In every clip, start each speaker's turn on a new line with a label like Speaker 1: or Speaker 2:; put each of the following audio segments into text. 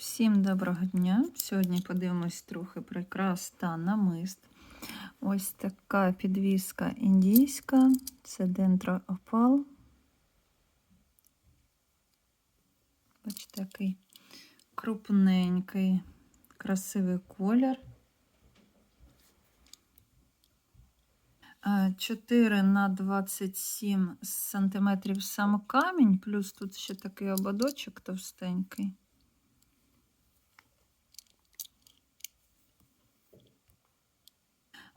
Speaker 1: Всім доброго дня! Сьогодні подивимось трохи прикрас та намист. Ось така підвіска індійська, це Dentro Opal. Бачите, який крупненький, красивий колір. Е, 4 на 27 сантиметрів сам камінь, плюс тут ще такий ободочок товстенький.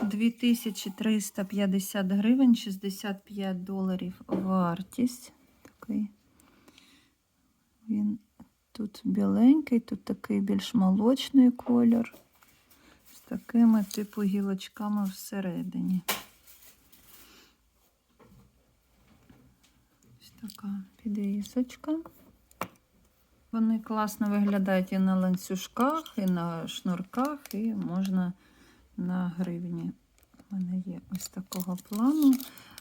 Speaker 1: Дві тисячі 350 гривень, 65 доларів вартість. Такий він тут біленький, тут такий більш молочний колір. З такими типу гілочками всередині. Ось така підвісочка. Вони класно виглядають і на ланцюжках, і на шнурках, і можна на гривні. У мене є ось такого плану,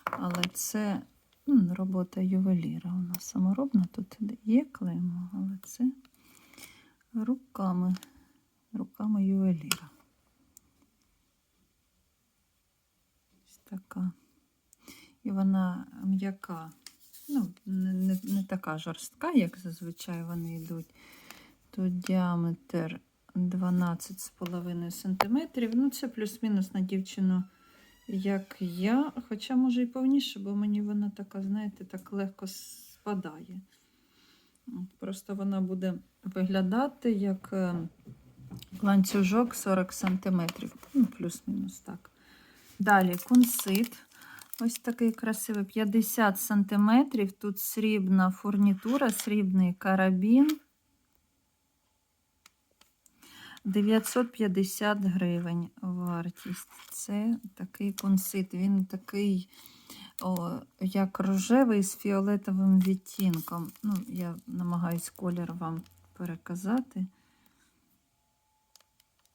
Speaker 1: але це м, робота ювеліра. Нас саморобна. Тут є клеймо, але це руками, руками ювеліра. Ось така. І вона м'яка. Ну, не, не, не така жорстка, як зазвичай вони йдуть. Тут діаметр 12,5 см. Ну, це плюс-мінус на дівчину, як я. Хоча, може, і повніше, бо мені вона така, знаєте, так легко спадає. Просто вона буде виглядати як е, ланцюжок 40 см. Ну, плюс-мінус так. Далі кунсит. Ось такий красивий 50 см. Тут срібна фурнітура, срібний карабін. 950 гривень вартість. Це такий консит. Він такий, о, як рожевий з фіолетовим відтінком. Ну, я намагаюсь колір вам переказати.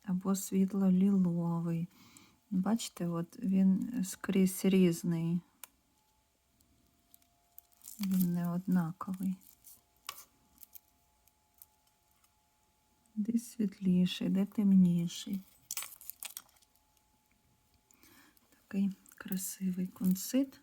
Speaker 1: Або світло-ліловий. Бачите, от він скрізь різний. Він не однаковий. Де світліший, де темніший. Такий красивий консит.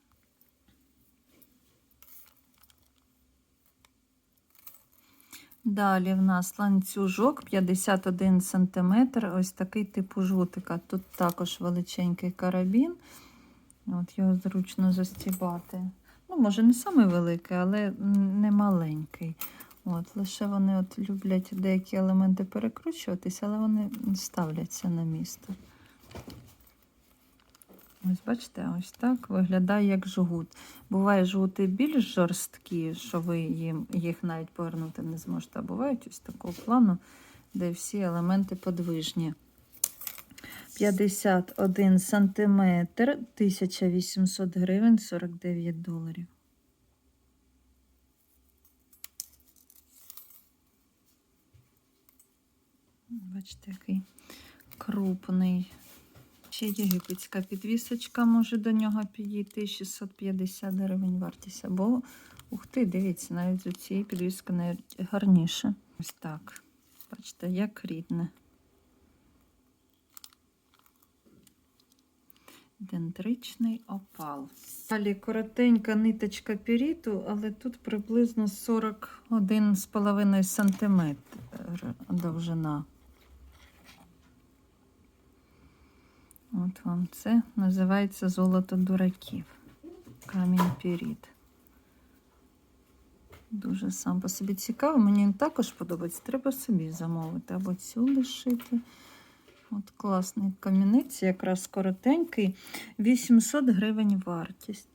Speaker 1: Далі в нас ланцюжок 51 см, ось такий типу жутика. Тут також величенький карабін. От Його зручно застібати. Ну, може, не самий великий, але не маленький. От, Лише вони от люблять деякі елементи перекручуватися, але вони ставляться на місце. Ось бачите, ось так виглядає як жгут. Буває жгути більш жорсткі, що ви їм, їх навіть повернути не зможете. А бувають ось такого плану, де всі елементи подвижні. 51 сантиметр, 1800 гривень, 49 доларів. Бачите, який крупний. Ще єгипетська підвісочка може до нього підійти 650 гривень вартість. Або, ух ти, дивіться, навіть з цієї підвіски навіть гарніше. Ось так. Бачите, як рідне. Дентричний опал. Далі коротенька ниточка піріту, але тут приблизно 41,5 см довжина. От вам це називається золото дураків. Камінь піріт. Дуже сам по собі цікаво. Мені також подобається. Треба собі замовити або цю лишити. От класний камінець, якраз коротенький. 800 гривень вартість.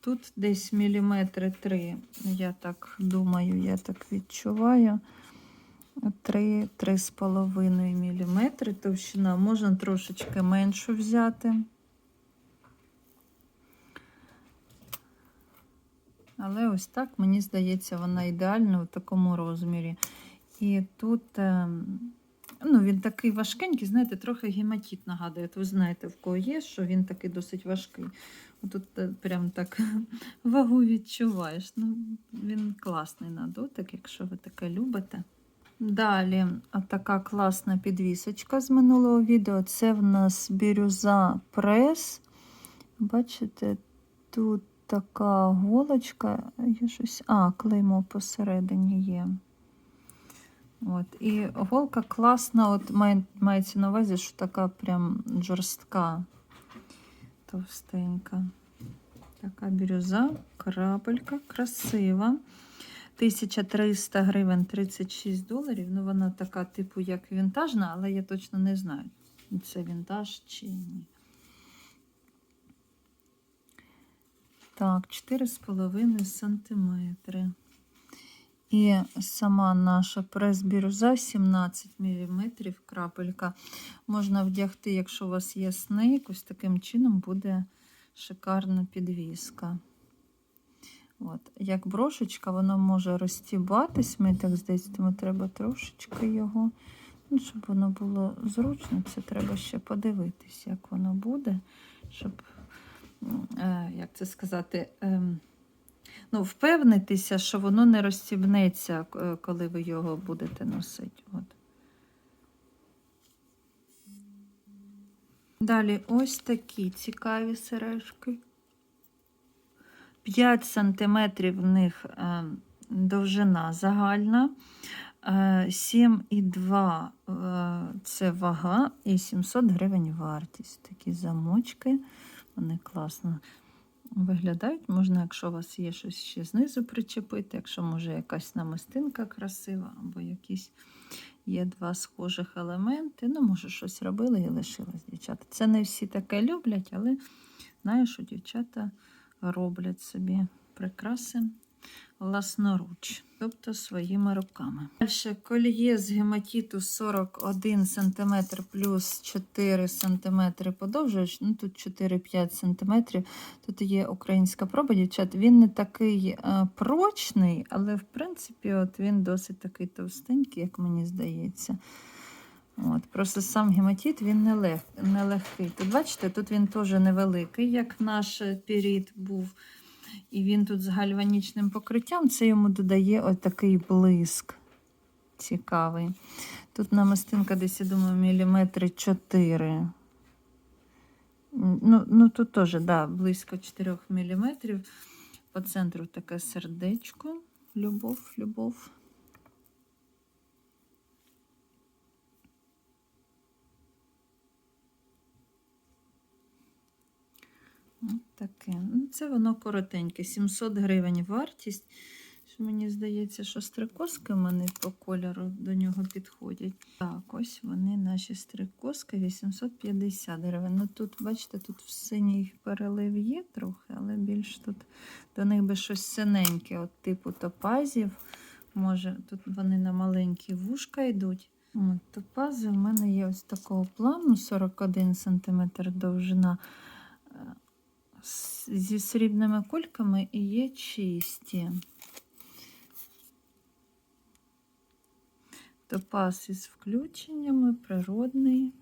Speaker 1: Тут десь міліметри три, я так думаю, я так відчуваю. 3-3,5 мм товщина. Можна трошечки меншу взяти. Але ось так, мені здається, вона ідеальна у такому розмірі. І тут, ем, ну, він такий важкенький, знаєте, трохи гематит нагадує. От ви знаєте, в кого є, що він такий досить важкий. Тут е, прям так вагу відчуваєш. Ну, він класний на дотик, якщо ви таке любите. Далі, така класна підвісочка з минулого відео. Це в нас бірюза прес. Бачите, тут така голочка, є щось. А, клеймо посередині є. От. І голка класна, от має, мається на увазі, що така прям жорстка, товстенька. Така бірюза, крапелька, красива. 1300 гривень 36 доларів. Ну, вона така, типу, як вінтажна, але я точно не знаю, це вінтаж чи ні. Так, 4,5 сантиметри. І сама наша прес-бірюза 17 мм крапелька. Можна вдягти, якщо у вас є снейк, ось таким чином буде шикарна підвіска. От. Як брошечка, воно може розтібатись. Мені так здається, тому треба трошечки його. Ну, щоб воно було зручно, це треба ще подивитись, як воно буде, щоб, е, як це сказати, е, ну, впевнитися, що воно не розстібнеться, е, коли ви його будете носити. От. Далі ось такі цікаві сережки. 5 см в них е, довжина загальна, е, 7,2 е, це вага і 700 гривень вартість. Такі замочки, вони класно виглядають. Можна, якщо у вас є щось ще знизу причепити, якщо може якась намистинка красива, або якісь є два схожих елементи. Ну, може, щось робили і лишилось дівчата. Це не всі таке люблять, але знаю, що дівчата роблять собі прикраси власноруч, тобто своїми руками. Далі кольє з гематіту 41 см плюс 4 см подовжуєш. Ну, тут 4-5 см. Тут є українська проба, дівчат. Він не такий е, прочний, але в принципі от він досить такий товстенький, як мені здається. От, Просто сам гематит він не, не легкий. Тут бачите, тут він теж невеликий, як наш пірід був. І він тут з гальванічним покриттям, це йому додає ось такий блиск цікавий. Тут намистинка десь, я думаю, міліметри 4. Ну, ну тут теж, да, близько 4 мм. По центру таке сердечко. Любов, любов. От таке. Ну, це воно коротеньке, 700 гривень вартість. Мені здається, що стрикоски в мене по кольору до нього підходять. Так, ось вони наші стрикоски 850 гривень. Ну тут, бачите, тут в синій перелив є трохи, але більш тут до них би щось синеньке, от типу топазів. Може, тут вони на маленькі вушка йдуть. Топази в мене є ось такого плану 41 см довжина зі срібними кульками і є чисті. Топаз із включеннями, природний.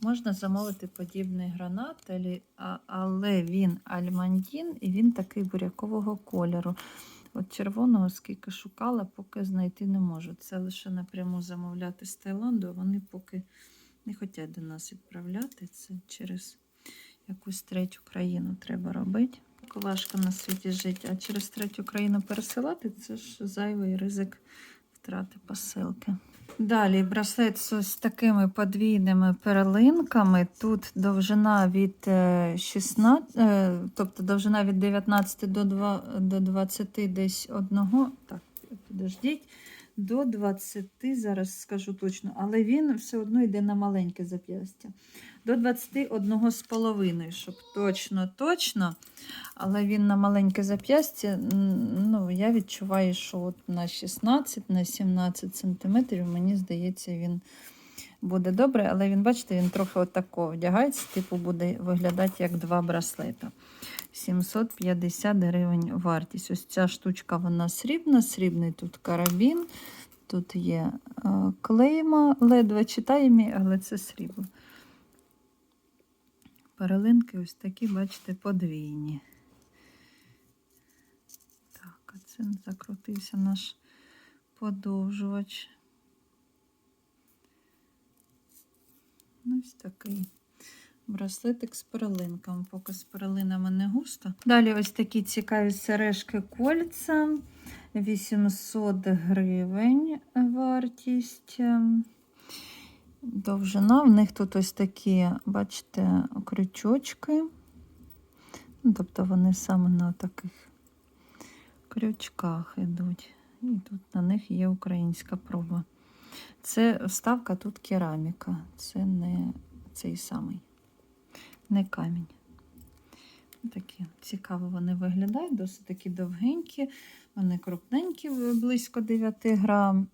Speaker 1: Можна замовити подібний гранат, але він альмандін і він такий бурякового кольору. От червоного, скільки шукала, поки знайти не можу. Це лише напряму замовляти з Таїланду, вони поки не хочуть до нас відправляти. Це через якусь третю країну треба робити. Важко на світі жити, а через третю країну пересилати це ж зайвий ризик втрати посилки. Далі браслет з такими подвійними перлинками. Тут довжина від 16, тобто довжина від 19 до 20 десь одного. Так, підождіть до 20, зараз скажу точно, але він все одно йде на маленьке зап'ястя. До 21 з половиною, щоб точно, точно. Але він на маленьке зап'ястя. Ну, я відчуваю, що от на 16, на 17 см, мені здається, він буде добре, але він, бачите, він трохи отако вдягається, типу буде виглядати як два браслета. 750 гривень вартість. Ось ця штучка, вона срібна, срібний тут карабін. Тут є клейма, ледве читаємі, але це срібло. Перелинки ось такі, бачите, подвійні. Так, а це закрутився наш подовжувач. Ось такий браслетик з перлинками. Поки з перлинами не густо. Далі ось такі цікаві сережки кольця. 800 гривень вартість. Довжина. В них тут ось такі, бачите, крючочки. Ну, тобто вони саме на таких крючках йдуть. І тут на них є українська проба. Це вставка тут кераміка. Це не цей самий, не камінь. Такі цікаво вони виглядають, досить такі довгенькі, вони крупненькі, близько 9 грам.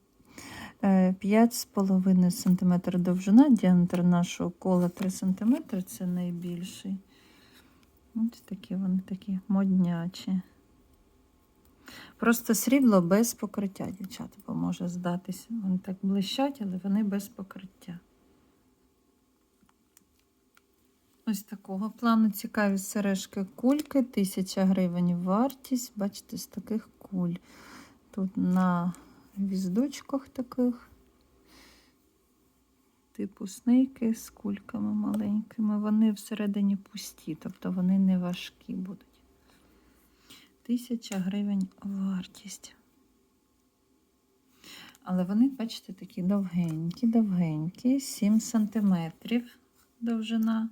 Speaker 1: 5,5 см довжина, діаметр нашого кола 3 см, це найбільший. Ось такі вони такі моднячі. Просто срібло без покриття, дівчата, бо може здатись. Вони так блищать, але вони без покриття. Ось такого плану цікаві сережки кульки, 1000 гривень вартість. Бачите, з таких куль. Тут на віздочках таких, типу снейки з кульками маленькими. Вони всередині пусті, тобто вони не важкі будуть. Тисяча гривень вартість. Але вони, бачите, такі довгенькі, довгенькі, 7 сантиметрів довжина.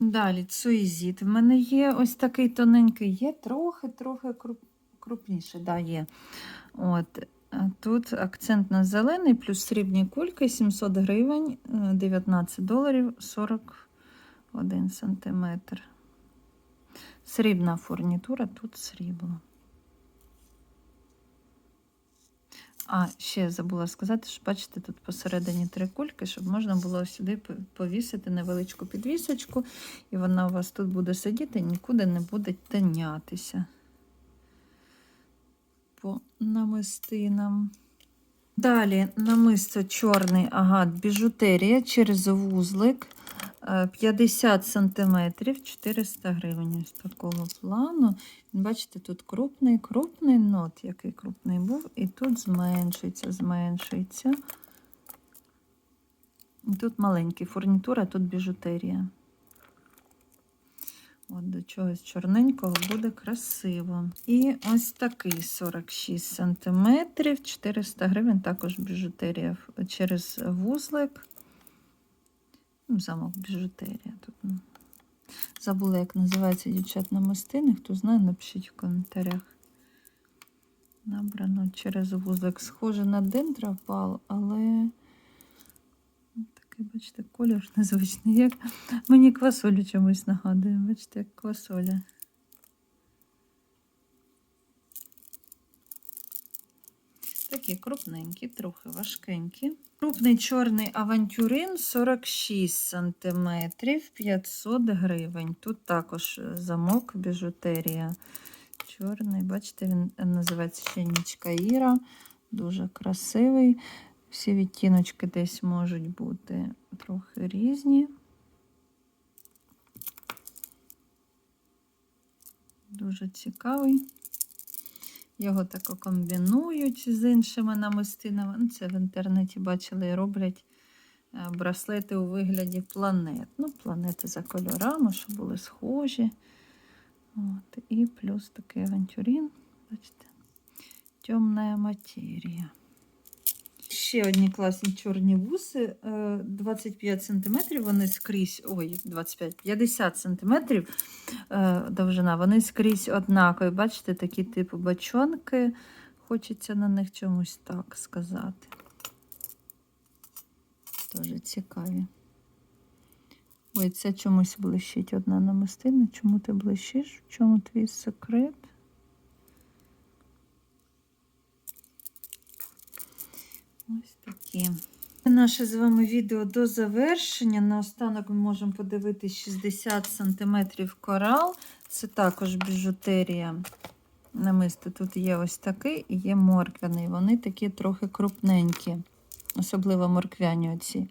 Speaker 1: Далі цуїзіт. В мене є ось такий тоненький, є трохи-трохи круп, крупніше. Да, є. От. Тут акцент на зелений, плюс срібні кульки 700 гривень, е, 19 доларів 41 сантиметр. Срібна фурнітура, тут срібло. А, ще забула сказати, що бачите, тут посередині три кульки, щоб можна було сюди повісити невеличку підвісочку, і вона у вас тут буде сидіти, нікуди не буде тинятися по намистинам. Далі намисто чорний агат біжутерія через вузлик. 50 см 400 гривень ось такого плану. Бачите, тут крупний, крупний нот, який крупний був, і тут зменшується, зменшується. І тут маленький фурнітура, тут біжутерія. От до чогось чорненького буде красиво. І ось такий 46 см, 400 гривень, також біжутерія через вузлик. Ну, Замок біжутерія. Тут. ну. Забула, як називається дівчат намистини. Хто знає, напишіть в коментарях. Набрано через вузлик. Схоже на дендропал, але такий, бачите, колір незвичний. Як мені квасолю чомусь нагадує. Бачите, як квасоля. Такі крупненькі, трохи важкенькі. Крупний чорний авантюрин 46 см, 500 гривень. Тут також замок біжутерія. Чорний, бачите, він називається ще нічка Іра. Дуже красивий. Всі відтіночки десь можуть бути трохи різні. Дуже цікавий. Його так комбінують з іншими намистинами. Ну, Це в інтернеті бачили і роблять е, браслети у вигляді планет. Ну, планети за кольорами, щоб були схожі. От. І плюс такий авантюрін, Бачите, темна матерія. Ще одні класні чорні буси, е, 25 см, вони скрізь, ой, 25, 50 см е, довжина, вони скрізь однакові. Бачите, такі типу бачонки. Хочеться на них чомусь так сказати. Дуже цікаві. Ой, це чомусь блищить одна намистина. Чому ти блищиш? В чому твій секрет? Ось такі. Наше з вами відео до завершення. Наостанок ми можемо подивитися 60 см корал. Це також біжутерія. Намисто тут є ось такий і є морквяний. Вони такі трохи крупненькі, особливо морквяні оці.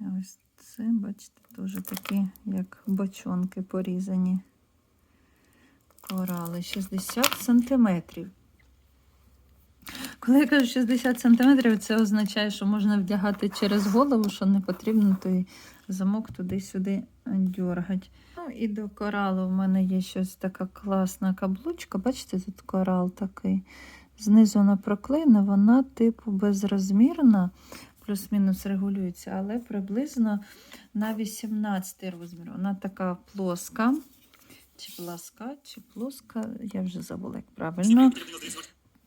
Speaker 1: Ось це, бачите, теж такі, як бочонки порізані. Корали 60 сантиметрів. Коли я кажу 60 сантиметрів, це означає, що можна вдягати через голову, що не потрібно той замок туди-сюди дергати. Ну і до коралу в мене є щось така класна каблучка. Бачите, тут корал такий. Знизу вона проклеєна, вона типу безрозмірна, плюс-мінус регулюється, але приблизно на 18 розмір. Вона така плоска. Чи пласка, чи плоска, я вже забула, як правильно.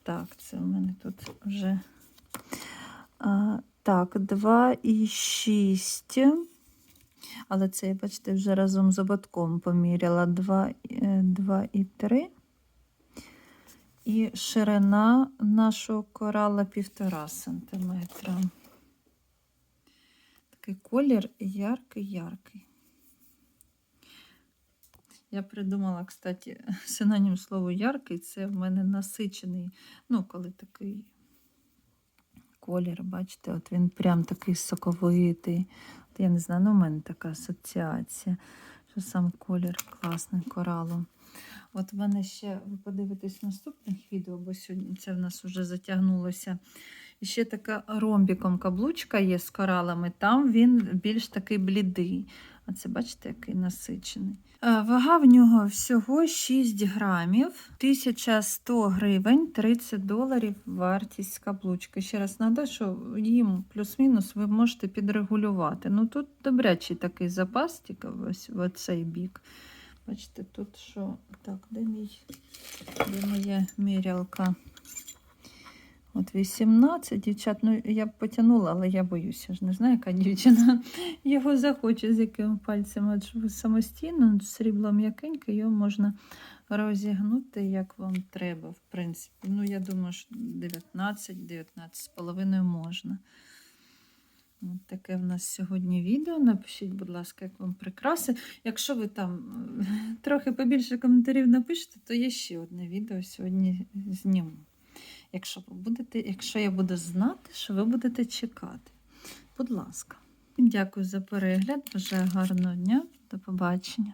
Speaker 1: Так, це у мене тут вже. А, так, 2,6. Але це, бачите, вже разом з ободком поміряла 2,3. І ширина нашого корала 1,5 см. Такий колір яркий-яркий. Я придумала, кстати, синонім слову яркий це в мене насичений. Ну, коли такий колір, бачите, от він прям такий соковитий. От я не знаю, ну, у мене така асоціація, що сам колір класний коралу. От в мене ще, ви подивитесь в наступних відео, бо сьогодні це в нас вже затягнулося. Ще така ромбіком каблучка є з коралами, там він більш такий блідий. А це, бачите, який насичений. Е, Вага в нього всього 6 грамів, 1100 гривень, 30 доларів вартість каблучки. Ще раз нагадаю, що їм плюс-мінус ви можете підрегулювати. Ну тут добрячий такий запас, тільки ось в цей бік. Бачите, тут що. Так, де мій, де моя мірялка? От 18, дівчат, ну я б потягнула, але я боюся, ж не знаю, яка дівчина його захоче з якими пальцями. От самостійно, срібло м'якеньке, його можна розігнути, як вам треба, в принципі. Ну, я думаю, що 19, 19 з половиною можна. От таке в нас сьогодні відео. Напишіть, будь ласка, як вам прикраси. Якщо ви там е, трохи побільше коментарів напишете, то є ще одне відео сьогодні зніму. Якщо ви будете, якщо я буду знати, що ви будете чекати. Будь ласка. Дякую за перегляд. Бажаю гарного дня. До побачення.